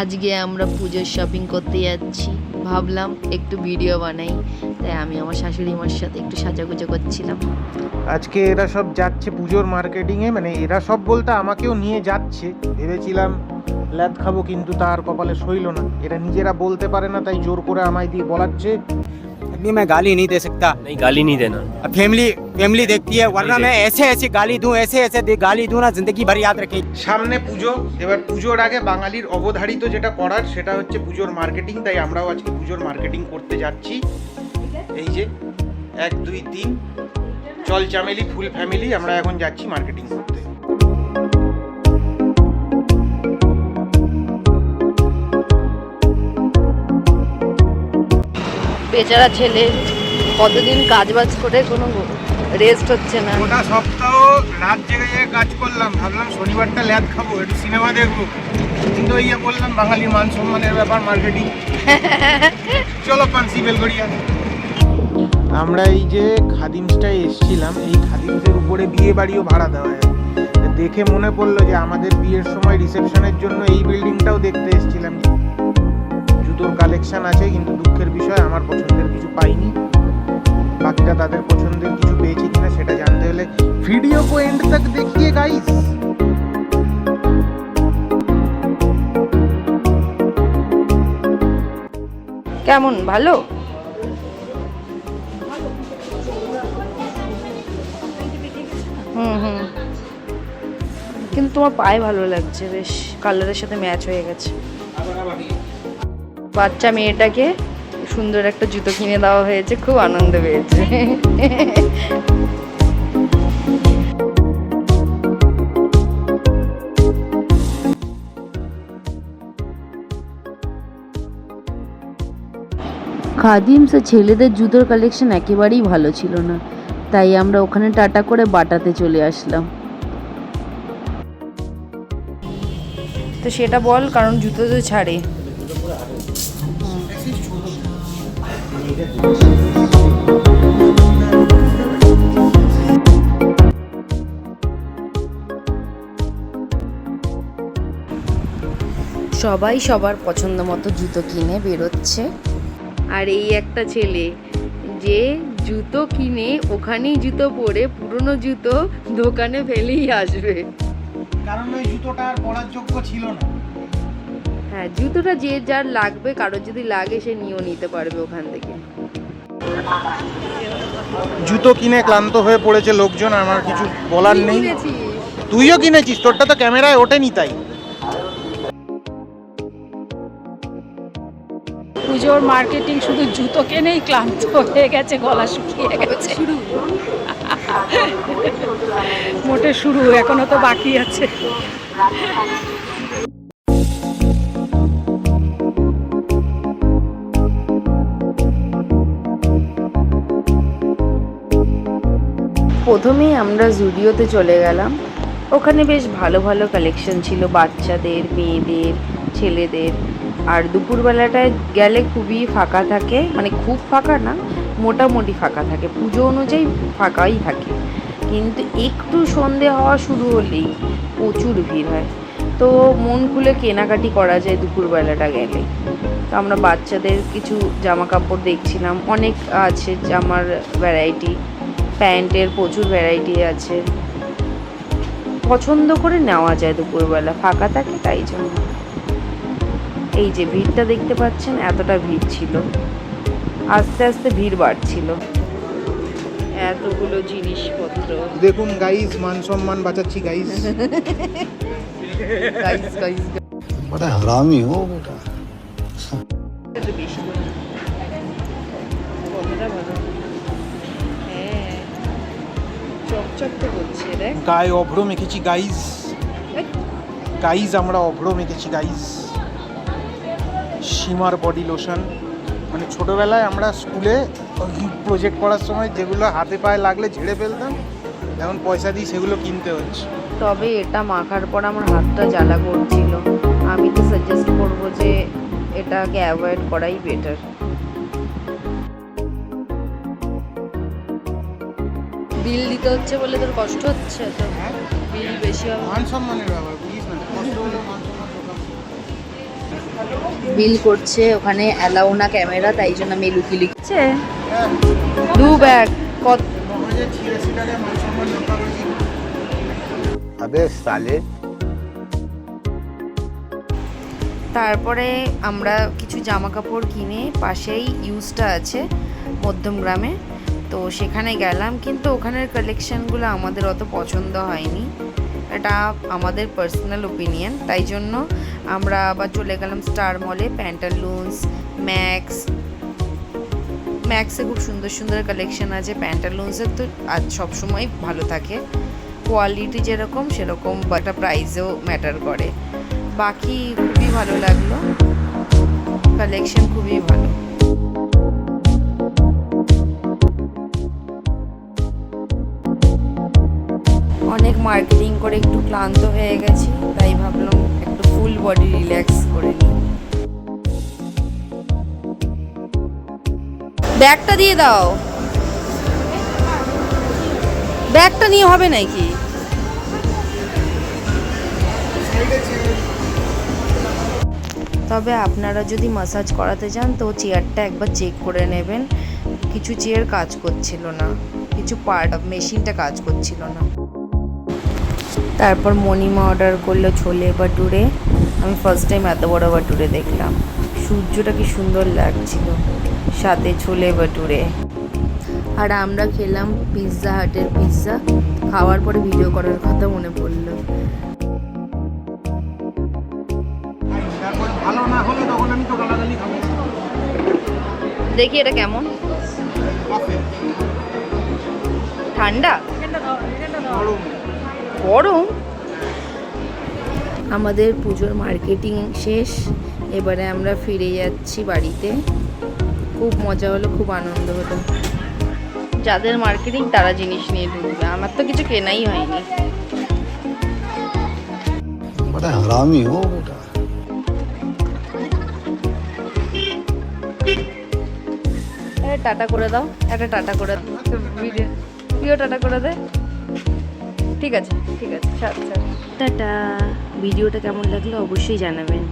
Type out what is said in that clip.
আজকে আমরা পুজোর শপিং করতে যাচ্ছি। ভাবলাম একটু ভিডিও বানাই। তাই আমি আমার শাশুড়ি মার সাথে একটু সাজাগুজো করছিলাম। আজকে এরা সব যাচ্ছে পুজোর মার্কেটিংয়ে মানে এরা সব বলতে আমাকেও নিয়ে যাচ্ছে। ভেবেছিলাম ল্যাদ খাব, কিন্তু তার কপালে সইল না। এরা নিজেরা বলতে পারে না, তাই জোর করে আমায় দিয়ে বলাচ্ছে। नहीं मैं गाली नहीं दे सकता नहीं गाली नहीं देना अब फैमिली फैमिली देखती है वरना मैं ऐसे ऐसे गाली दूं ऐसे ऐसे दे- गाली दूं ना जिंदगी भर याद रखेगी সামনে পুজো এবার পুজোর আগে বাঙালির অবধারিত যেটা করার সেটা হচ্ছে পুজোর মার্কেটিং তাই আমরাও আজকে পুজোর মার্কেটিং করতে যাচ্ছি এই যে এক দুই তিন চল চামেলি ফুল ফ্যামিলি আমরা এখন যাচ্ছি মার্কেটিং করতে বেচারা ছেলে কতদিন কাজ বাজ করে কোনো রেস্ট হচ্ছে না। গোটা সপ্তাহ রাত জেগে জেগে কাজ করলাম ভাবলাম শনিবারটা ল্যাদ খাব একটু সিনেমা দেখব। কিন্তু যে বললাম বাঙালির মান সম্মানের ব্যাপার মার্কেটিং চলো পানসি বেলগড়িয়া আমরা এই যে খাদিমসটায় এসছিলাম এই খাদিমসের উপরে বিয়ে বাড়িও ভাড়া দেওয়া যায় দেখে মনে পড়ল যে আমাদের বিয়ের সময় রিসেপশনের জন্য এই বিল্ডিংটাও দেখতে এসেছিলাম। জুতোর কালেকশন আছে, কিন্তু দুঃখের বিষয়, আমার পছন্দের কিছু পাইনি। বাকিটা তাদের পছন্দের কিছু পেয়েছে কিনা সেটা জানতে হলে ভিডিও কো এন্ড তক দেখিয়ে গাইস কেমন? ভালো? হুম হুম। কিন্তু তোমার পায়ে ভালো লাগছে, বেশ। কালারের সাথে ম্যাচ হয়ে গেছে। বাচ্চা মেয়েটাকে সুন্দর একটা জুতো কিনে দেওয়া হয়েছে খুব আনন্দ পেয়েছে। খাদিমসে ছেলেদের জুতোর কালেকশন একেবারেই ভালো ছিল না তাই আমরা ওখানে টাটা করে বাটাতে চলে আসলাম। তো সেটা বল কারণ জুতো তো ছাড়ে। সবাই সবার পছন্দ মতো জুতো কিনে বেরোচ্ছে। আর এই একটা ছেলে যে জুতো কিনে ওখানেই জুতো পরে পুরনো জুতো দোকানে ফেলেই আসবে। কারণ ওই জুতোটা আর পরার যোগ্য ছিল না। হ্যাঁ জুতোটা যে যার লাগবে কারোর যদি লাগে সে নিয়েও নিতে পারবে ওখান থেকে। জুতো কিনে ক্লান্ত হয়ে পড়েছে লোকজন আমার কিছু বলার নেই। তুইও কিনেছিস? তোরটা তো ক্যামেরায় ওঠেনি তাই। পুজোর মার্কেটিং শুধু জুতো কেনেই ক্লান্ত হয়ে গেছে গলা শুকিয়ে গেছে। শুরু। মোটে শুরু এখনও তো বাকি আছে। প্রথমেই আমরা জুডিওতে চলে গেলাম। ওখানে বেশ ভালো ভালো কালেকশন ছিল বাচ্চাদের, মেয়েদের, ছেলেদের। আর দুপুরবেলাটায় গেলে খুবই ফাঁকা থাকে। মানে খুব ফাঁকা না, মোটামুটি ফাঁকা থাকে। পুজো অনুযায়ী ফাঁকাই থাকে। কিন্তু একটু সন্ধে হওয়া শুরু হলেই প্রচুর ভিড় হয়। তো মন খুলে কেনাকাটি করা যায় দুপুরবেলাটা গেলে। তো আমরা বাচ্চাদের কিছু জামা কাপড় দেখছিলাম। অনেক আছে জামার ভ্যারাইটি প্যান্টের প্রচুর ভ্যারাইটি আছে। পছন্দ করে নেওয়া যায় দুপুরবেলা ফাঁকা থাকে তাই জন্য। এই যে ভিড়টা দেখতে পাচ্ছেন এতটা ভিড় ছিল। আস্তে আস্তে ভিড় বাড়ছিল। এতগুলো জিনিসপত্র। দেখুন গাইস মান সম্মান বাঁচাচ্ছি গাইস বড় হারামি হো বেটা। চকচক তো করছে দেখ। গায়ে অভ্র মেখেছি গাইস গাইজ আমরা অভ্র মেখেছি গাইজ সীমার বডি লোশন মানে ছোটোবেলায় আমরা স্কুলে প্রজেক্ট করার সময় যেগুলো হাতে পায়ে লাগলে ঝেড়ে ফেলতাম এখন পয়সা দিয়ে সেগুলো কিনতে হচ্ছে। তবে এটা মাখার পর আমার হাতটা জ্বালা করছিল। আমি তো সাজেস্ট করব যে এটাকে অ্যাভয়েড করাই বেটার বিল দিতে হচ্ছে বলে তোর কষ্ট হচ্ছে? তো হ্যাঁ। বিল বেশি হবে। মান সম্মানের ব্যাপার বুঝিস না কষ্ট মান বিল করছে ওখানে অ্যালাউ না ক্যামেরা তাই জন্য আমি লুকি লিখছে। হ্যাঁ। দু ব্যাগ কত? তারপরে আমরা কিছু জামা কাপড় কিনে পাশেই ইউজটা আছে মধ্যম গ্রামে। তো সেখানে গেলাম, কিন্তু ওখানের কালেকশানগুলো আমাদের অত পছন্দ হয়নি। এটা আমাদের পার্সোনাল ওপিনিয়ন তাই জন্য আমরা আবার চলে গেলাম স্টার মলে প্যান্টালুন্স ম্যাক্স ম্যাক্সে খুব সুন্দর সুন্দর কালেকশন আছে প্যান্টালুন্সের তো আজ সবসময় ভালো থাকে। কোয়ালিটি যেরকম, সেরকম একটা প্রাইসেও ম্যাটার করে। বাকি খুবই ভালো লাগল। কালেকশন খুবই ভালো। অনেক মার্কেটিং করে একটু ক্লান্ত হয়ে গেছি, তাই ভাবলাম একটু ফুল বডি রিল্যাক্স করে নিই। ব্যাগটা দিয়ে দাও। ব্যাগটা নিয়ে হবে নাকি? তবে আপনারা যদি মাসাজ করাতে চান, তো চেয়ারটা একবার চেক করে নেবেন। কিছু চেয়ার কাজ করছিল না, কিছু পার্ট মেশিনটা কাজ করছিল না। তারপর মণিমা অর্ডার করল ছোলে বাটুরে আমি ফার্স্ট টাইম এত বড় বাটুরে দেখলাম। সূর্যটা কি সুন্দর লাগছিল। সাথে ছোলে বাটুরে আর আমরা খেলাম পিৎজা হাটের পিৎজা খাওয়ার পরে ভিডিও করার কথা মনে পড়ল। দেখি এটা কেমন। ঠান্ডা? গরম। আমাদের পুজোর মার্কেটিং শেষ। এবারে আমরা ফিরে যাচ্ছি বাড়িতে। খুব মজা হলো খুব আনন্দ হলো। যাদের মার্কেটিং তারা জিনিস নিয়ে ঢুকবে। আমার তো কিছু কেনাই হয়নি। টাটা করে দাও। একটা টাটা করে দাও। ভিডিও টাটা করে দে। ঠিক আছে ঠিক আছে ছাড় টাটা। ভিডিওটা কেমন লাগল অবশ্যই জানাবেন।